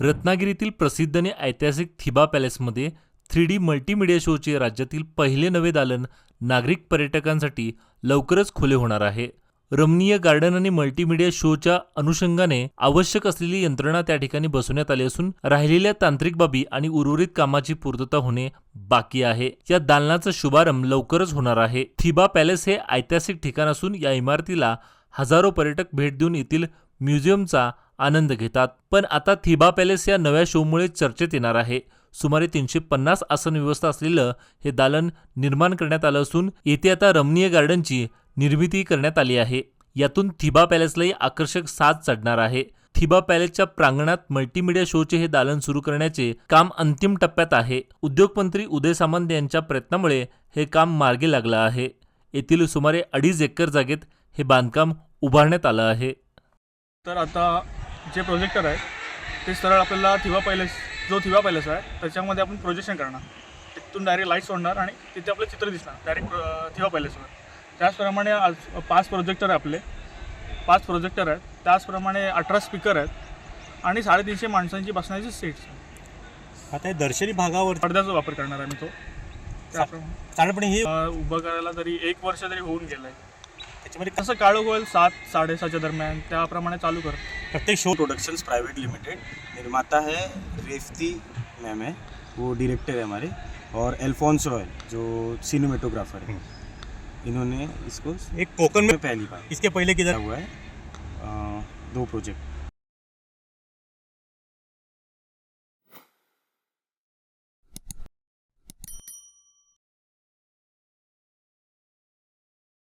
रत्नागिरीतील प्रसिद्ध आणि ऐतिहासिक थिबा पॅलेसमध्ये थ्री डी मल्टीमीडिया शोचे राज्यातील पहिले नवे दालन नागरिक पर्यटकांसाठी लवकरच खुले होणार आहे. रमणीय गार्डन आणि मल्टीमीडिया शोच्या अनुषंगाने आवश्यक असलेली यंत्रणा त्या ठिकाणी बसवण्यात आली असून राहिलेल्या तांत्रिक बाबी आणि उर्वरित कामाची पूर्तता होणे बाकी आहे. या दालनाचा शुभारंभ लवकरच होणार आहे. थिबा पॅलेस हे ऐतिहासिक ठिकाण असून या इमारतीला हजारो पर्यटक भेट देऊन येथील म्युझियमचा आनंद घेतात. पण आता थिबा पॅलेस या नव्या शोमुळे चर्चेत येणार आहे. सुमारे तीनशे पन्नास आसन व्यवस्था असलेलं हे दालन निर्माण करण्यात आलं असून येथे आता रमणीय गार्डनची निर्मिती करण्यात आली आहे. यातून थिबा पॅलेसलाही आकर्षक साज चढणार आहे. थिबा पॅलेसच्या प्रांगणात मल्टीमीडिया शोचे हे दालन सुरू करण्याचे काम अंतिम टप्प्यात आहे. उद्योगमंत्री उदय सामंत यांच्या प्रयत्नामुळे हे काम मार्गी लागलं आहे. येथील सुमारे अडीच एकर जागेत हे बांधकाम उभारण्यात आलं आहे. तर आता जे प्रोजेक्टर आहे ते सरळ आपल्याला थिवा पॅलेस जो थिवा पॅलेस आहे त्याच्यामध्ये आपण प्रोजेक्शन करणार. तिथून डायरेक्ट लाइट सोडणार आणि तिथे आपलं चित्र दिसणार डायरेक्ट थिवा पॅलेसवर त्याचप्रमाणे आज पाच प्रोजेक्टर आहे आपले. पाच प्रोजेक्टर आहेत. त्याचप्रमाणे अठरा स्पीकर आहेत. आणि साडेतीनशे माणसांची बसण्याची सीट्स आता हे दर्शनी भागावर पडद्याचा वापर करणार मी तो. त्याप्रमाणे साधारणपणे हे उभं करायला तरी एक वर्ष तरी होऊन गेलं आहे त्याच्यामध्ये कसं काळोख होईल सात साडेसहाच्या दरम्यान त्याप्रमाणे चालू कर प्रत्येक शो प्रोडक्शंस प्राइवेट लिमिटेड निर्माता है रेफ्ती मैम है वो डायरेक्टर है हमारे और एल्फोंसो है जो सिनेमेटोग्राफर है। इन्होंने इसको एक कोकन में पहली बार इसके पहले किधर? हुआ है आ, दो प्रोजेक्ट